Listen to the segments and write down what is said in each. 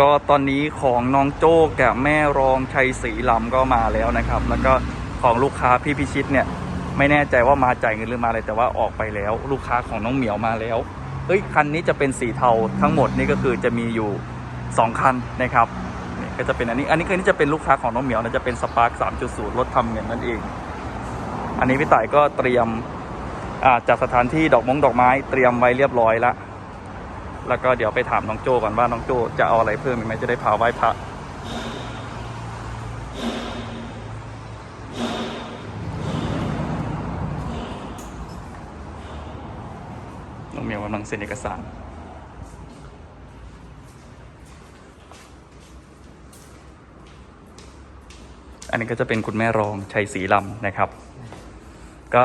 ก็ตอนนี้ของน้องโจ้กับแม่รองชัยศรีลำก็มาแล้วนะครับ แล้วก็ของลูกค้าพี่พิชิตเนี่ย ไม่แน่ใจว่ามาจ่ายเงินหรือมาอะไรแต่ว่าออกไปแล้ว ลูกค้าของน้องเหมียวมาแล้วเอ้ยคันนี้จะเป็นสีเทาทั้งหมดนี่ก็คือจะมีอยู่ 2 คันนะครับนี่ก็จะเป็นอันนี้อันนี้คือนี่จะเป็นลูกค้าของน้องเหมียวนะจะเป็นสปาร์ค3.0รถทำเงินนั่นเอง อันนี้พี่ต่ายก็เตรียมจัดสถานที่ดอกมงดอกไม้เตรียมไว้เรียบร้อยแล้ว แล้วก็เดี๋ยวไปถามน้องโจก่อนว่าน้องโจจะเอาอะไรเพิ่มอีกไหมจะได้พาไหว้พระน้องเมียวกำลังเซ็นเอกสารอันนี้ก็จะเป็นคุณแม่รองชัยศรีลำนะครับ ก็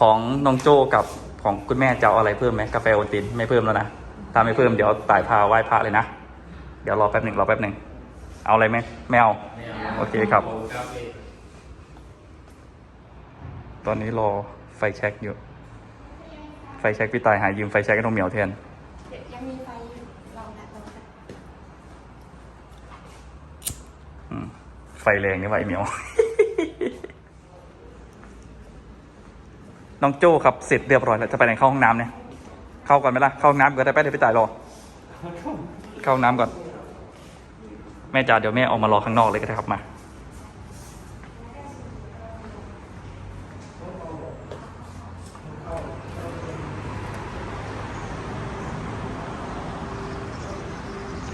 ของน้องโจกับของคุณแม่จะเอาอะไรเพิ่มไหมกาแฟโอตินไม่เพิ่มแล้วนะ ถ้าไม่เพิ่มเดี๋ยวต่ายพาไหว้พระเลยนะ เดี๋ยวรอแป๊บหนึ่งรอแป๊บหนึ่งเอาอะไรไหมไม่เอาโอเคครับ ตอนนี้รอไฟแช็กอยู่ ไฟแช็กพี่ตายหายืมไฟแช็กให้น้องเหมียวแทนเดี๋ยวยังมีไฟอยู่ลองนะลองนะอืมไฟแรงนี่ไหวะไอ้เหมียว น้องโจ้ครับเสร็จเรียบร้อยแล้วจะไปไหนเข้าห้องน้ำเนี่ย เข้าก่อนไหมล่ะ เข้าห้องน้ำก่อนได้ไหมเดี๋ยวพี่ต่ายรอ เข้าห้องน้ำก่อน แม่จ๋าเดี๋ยวแม่ออกมารอข้างนอกเลยก็ได้ครับมา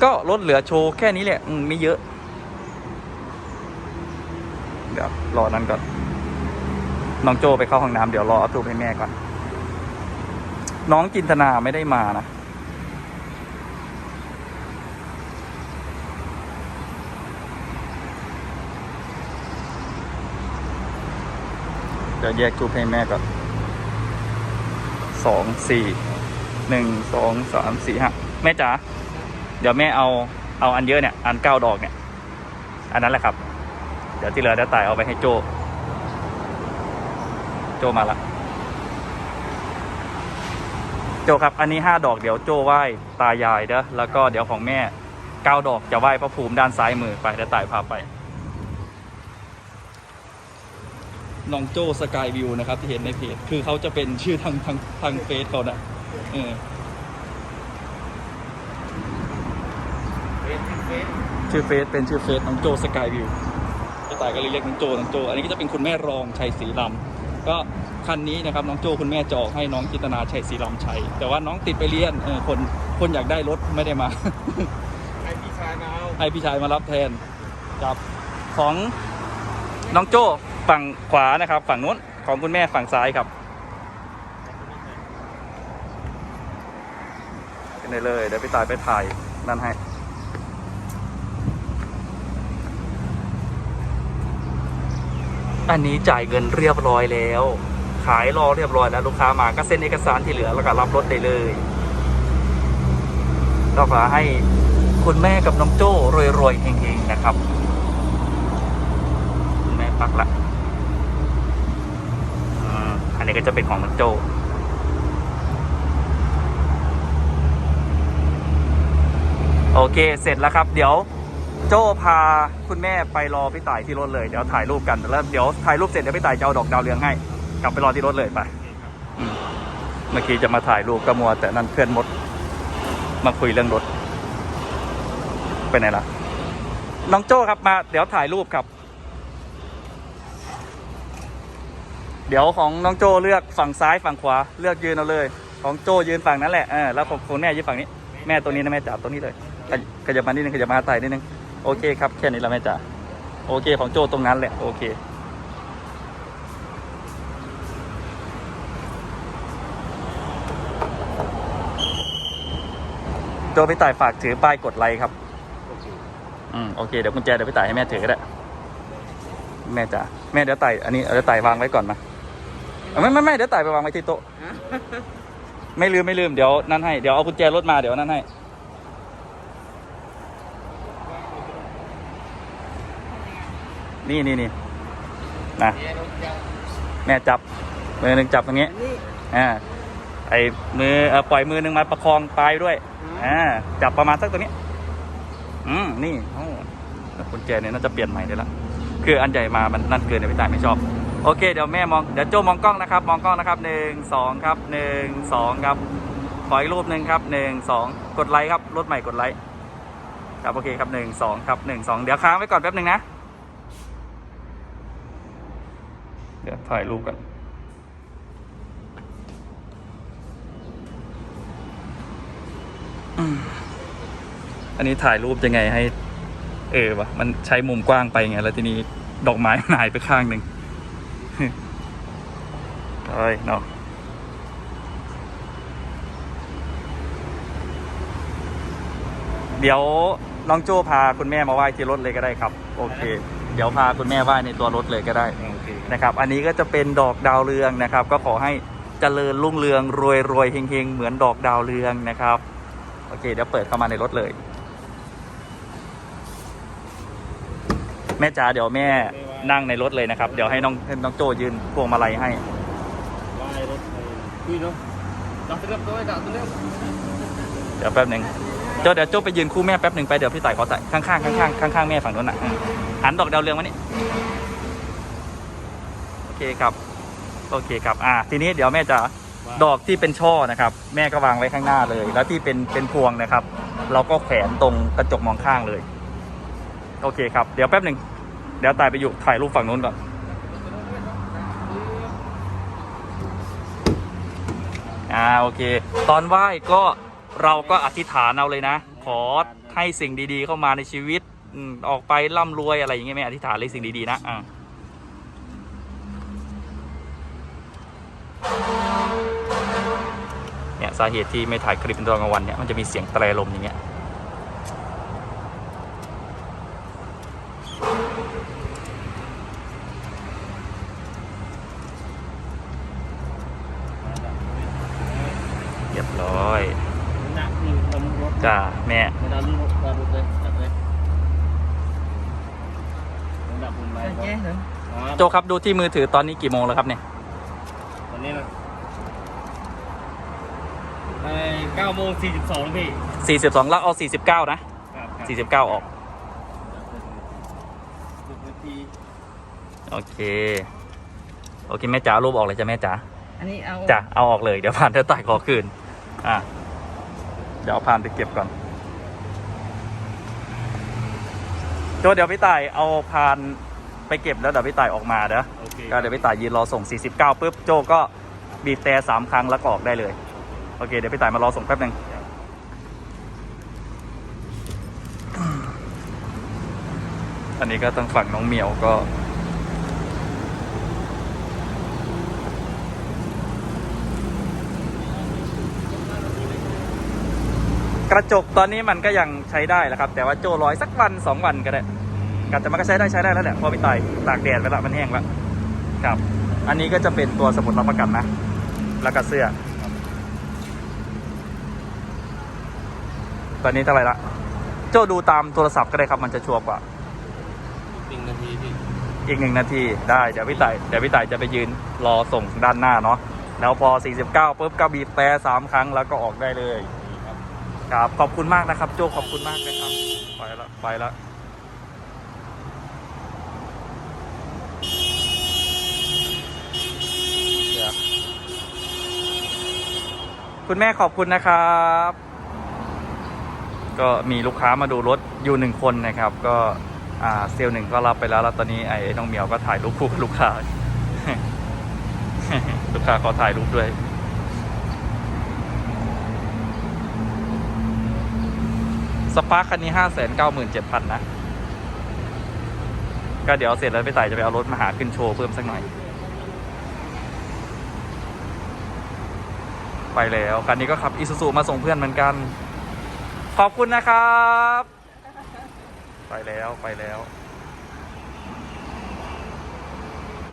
ก็ลดเหลือโชว์แค่นี้แหละอืมไม่เยอะ เดี๋ยวรอนั้นก่อน น้องโจไปเข้าห้องน้ำเดี๋ยวรอเอาตู้ให้แม่ก่อน น้องจินตนาไม่ได้มานะ เดี๋ยวแยกทูปให้แม่ก่อนสองสี่หนึ่งสองสามสี่ห้าแม่จ๋าเดี๋ยวแม่เอาเอาอันเยอะเนี่ย อันเก้าดอกเนี่ย อันนั้นแหละครับ เดี๋ยวที่เหลือเดี๋ยวตายเอาไปให้โจ โจมาละ โจครับ อันนี้ห้าดอกเดี๋ยวโจไหว้ตายายเด้อแล้วก็เดี๋ยวของแม่เก้าดอกจะไหว้พระภูมิด้านซ้ายมือไปเดี๋ยวตายพาไปน้องโจสกายวิวนะครับ ที่เห็นในเพจคือเขาจะเป็นชื่อทางทางทางเฟซเขานะเออชื่อเฟซเป็นชื่อเฟซน้องโจสกายวิวพี่ตายก็เลยเรียกน้องโจน้องโจ อันนี้ก็จะเป็นคุณแม่รองชัยศรีลำก็ คันนี้นะครับน้องโจคุณแม่จะออกให้น้องจิตนาชัยศรีลำชัย แต่ว่าน้องติดไปเรียนเออคนคนอยากได้รถไม่ได้มา ให้พี่ชายมาเอาให้พี่ชายมารับแทนกับของน้องโจ้ฝั่งขวานะครับ ฝั่งนู้นของคุณแม่ฝั่งซ้ายครับกันได้เลยเดี๋ยวพี่ตายไปถ่ายนั่นให้อันนี้จ่ายเงินเรียบร้อยแล้ว ขายรอเรียบร้อยแล้วลูกค้ามาก็เซ็นเอกสารที่เหลือแล้วก็รับรถได้เลยก็ขอให้คุณแม่กับน้องโจ้รวยๆเฮงๆนะครับคุณแม่ปักละอันนี้ก็จะเป็นของน้องโจ้โอเค เสร็จแล้วครับ เดี๋ยวโจ้พาคุณแม่ไปรอพี่ต่ายที่รถเลย เดี๋ยวถ่ายรูปกันแล้วเดี๋ยวถ่ายรูปเสร็จเดี๋ยวพี่ต่ายจะเอาดอกดาวเรืองให้ กลับไปรอที่รถเลยไปเมื่อกี้จะมาถ่ายรูปก็มัว แต่นั่นเพื่อนมด มาคุยเรื่องรถ ไปไหนล่ะ น้องโจ้ครับมา เดี๋ยวถ่ายรูปครับ เดี๋ยวของน้องโจ้เลือกฝั่งซ้ายฝั่งขวา เลือกยืนเอาเลย ของโจ้ยืนฝั่งนั้นแหละเออแล้วของคุณแม่ยืนฝั่งนี้ แม่ตัวนี้นะแม่จ๋าตัวนี้เลยขยขยับมานิดนึงขยับมาถ่ายนิดนึงโอเคครับแค่นี้ละแม่จ๋าโอเคของโจ้ตรงนั้นแหละโอเค โจ้พี่ต่ายฝากถือป้ายกดไลค์ครับ อืมโอเคเดี๋ยวกุญแจเดี๋ยวพี่ต่ายให้แม่ถือก็ได้ แม่จ๋าแม่เดี๋ยวไต่อันนี้เอาเดี๋ยวไต่วางไว้ก่อนมาเอาไม่ไม่ไม่เดี๋ยวไต่ไปวางไว้ที่โต๊ะ ไม่ลืมไม่ลืมเดี๋ยวนั่นให้เดี๋ยวเอากุญแจรถมาเดี๋ยวนั่นให้ นี่นี่นี่นะแม่จับมือหนึ่งจับตรงนี้ นี่อ่าไอ้มือเอ่อปล่อยมือหนึ่งมาประคองปลายด้วย อ่าจับประมาณสักตรงนี้ อืมนี่โอ้กุญแจเนี่ยน่าจะเปลี่ยนใหม่ได้ละคืออันใหญ่มามันนั่นเกินเดี๋ยพี่ตายไม่ชอบโอเคเดี๋ยวแม่มองเดี๋ยวโจมองกล้องนะครับ มองกล้องนะครับหนึ่งสองครับหนึ่งสองครับขออีกรูปหนึ่งครับหนึ่งสองกดไลค์ครับรถใหม่กดไลค์ครับโอเคครับหนึ่งสองครับหนึ่งสองเดี๋ยวค้างไว้ก่อนแป๊บหนึ่งนะเดี๋ยวถ่ายรูปกัน อันนี้ถ่ายรูปยังไงให้ เออวะมันใช้มุมกว้างไปไง แล้วทีนี้ดอกไม้มันหายไปข้างหนึ่งเอ้ยเนาะเดี๋ยวน้องโจ้พาคุณแม่มาไหว้ที่รถเลยก็ได้ครับ โอเค เดี๋ยวพาคุณแม่ไหว้ในตัวรถเลยก็ได้โอเคนะครับ อันนี้ก็จะเป็นดอกดาวเรืองนะครับ ก็ขอให้เจริญรุ่งเรืองรวยรวยเฮงเฮงเหมือนดอกดาวเรืองนะครับ โอเค เดี๋ยวเปิดเข้ามาในรถเลย แม่จ๋าเดี๋ยวแม่นั่งในรถเลยนะครับ เดี๋ยวให้น้องให้น้องโจยืนพวงมาลัยให้ไหว้รถไปคุยเนาะดักเรียบร้อยดักเรียบเดี๋ยวแป๊บหนึ่งโจเดี๋ยวโจไปยืนคู่แม่แป๊บหนึ่งไปเดี๋ยวพี่ต่ายขอใส่ข้างๆข้างๆข้างๆแม่ฝั่งนู้นน่ะอืมหันดอกดาวเรืองมานี่โอเคครับ โอเคครับ อ่า ทีนี้เดี๋ยวแม่จะ ดอกที่เป็นช่อนะครับ แม่ก็วางไว้ข้างหน้าเลย แล้วที่เป็นเป็นพวงนะครับ เราก็แขวนตรงกระจกมองข้างเลย โอเคครับ เดี๋ยวแป๊บหนึ่งเดี๋ยวตายไปอยู่ถ่ายรูปฝั่งนู้นก่อนอ่าโอเค ตอนไหว้ก็เราก็อธิษฐานเอาเลยนะ ขอให้สิ่งดีๆ เข้ามาในชีวิตอออกไปร่ำรวยอะไรอย่างเงี้ยแม่อธิษฐานเลยสิ่งดีๆนะอ่า สาเหตุที่ไม่ถ่ายคลิปเป็นตอนกลางวันเนี่ยมันจะมีเสียงแตรลมอย่างเงี้ยเรียบร้อยจ้าแม่โจครับดูที่มือถือตอนนี้กี่โมงแล้วครับเนี่ยตอนนี้นะ ไอ้เก้าโมงสี่สิบสองพี่42 แล้วเอา 49 นะ ครับ49 ออก หกนาทีโอเค โอเค แม่จ๋ารูปออกเลยจ้ะแม่จ๋าอันนี้เอาจ้ะเอาออกเลย เดี๋ยวผ่านเธอต่ายขอคืน อะ เดี๋ยวเอาผ่านไปเก็บก่อนโจเดี๋ยวพี่ต่ายเอาผ่านไปเก็บแล้วเดี๋ยวพี่ต่ายออกมาเด้อ โอเคก็เดี๋ยวพี่ต่ายยืนรอส่ง 49ปุ๊บโจก็บีบแต่สามครั้งแล้วก็ออกได้เลย โอเค เดี๋ยวพี่ต่ายมารอส่งแป๊บหนึ่งอันนี้ก็ต้องฝั่งน้องเหมียวก็กระจกตอนนี้มันก็ยังใช้ได้แหละครับ แต่ว่าโจร้อยสักวันสองวันก็ได้กันแต่มันก็ใช้ได้ใช้ได้แล้วแหละพอพี่ตายตากแดดไปละมันแห้งแล้วครับ อันนี้ก็จะเป็นตัวสมุดรับประกันนะ แล้วก็เสื้อ ตอนนี้เท่าไหร่ละโจดูตามโทรศัพท์ก็ได้ครับมันจะชัวร์กว่า หนึ่งนาทีพี่อีกหนึ่งนาทีได้เดี๋ยวพี่ต่ายเดี๋ยวพี่ต่ายจะไปยืนรอส่งด้านหน้าเนาะแล้วพอ 49ปุ๊บก็บีบแต่สามครั้งแล้วก็ออกได้เลยครับครับขอบคุณมากนะครับ โจขอบคุณมากนะครับ ไปละไปละเดี๋ยวคุณแม่ขอบคุณนะครับ ก็มีลูกค้ามาดูรถอยู่หนึ่งคนนะครับ ก็เซลล์หนึ่งก็รับไปแล้วแล้วตอนนี้ไอ้น้องเหมียวก็ถ่ายรูปคู่กับลูกค้า ลูกค้าขอถ่ายรูปด้วยสปาร์คคันนี้ห้าแสนเก้าหมื่นเจ็ดพันนะ ก็เดี๋ยวเสร็จแล้วไปไต่จะไปเอารถมาหาขึ้นโชว์เพิ่มสักหน่อย ไปแล้วคันนี้ก็ขับอีซูซูมาส่งเพื่อนเหมือนกัน ขอบคุณนะครับ ไปแล้วไปแล้ว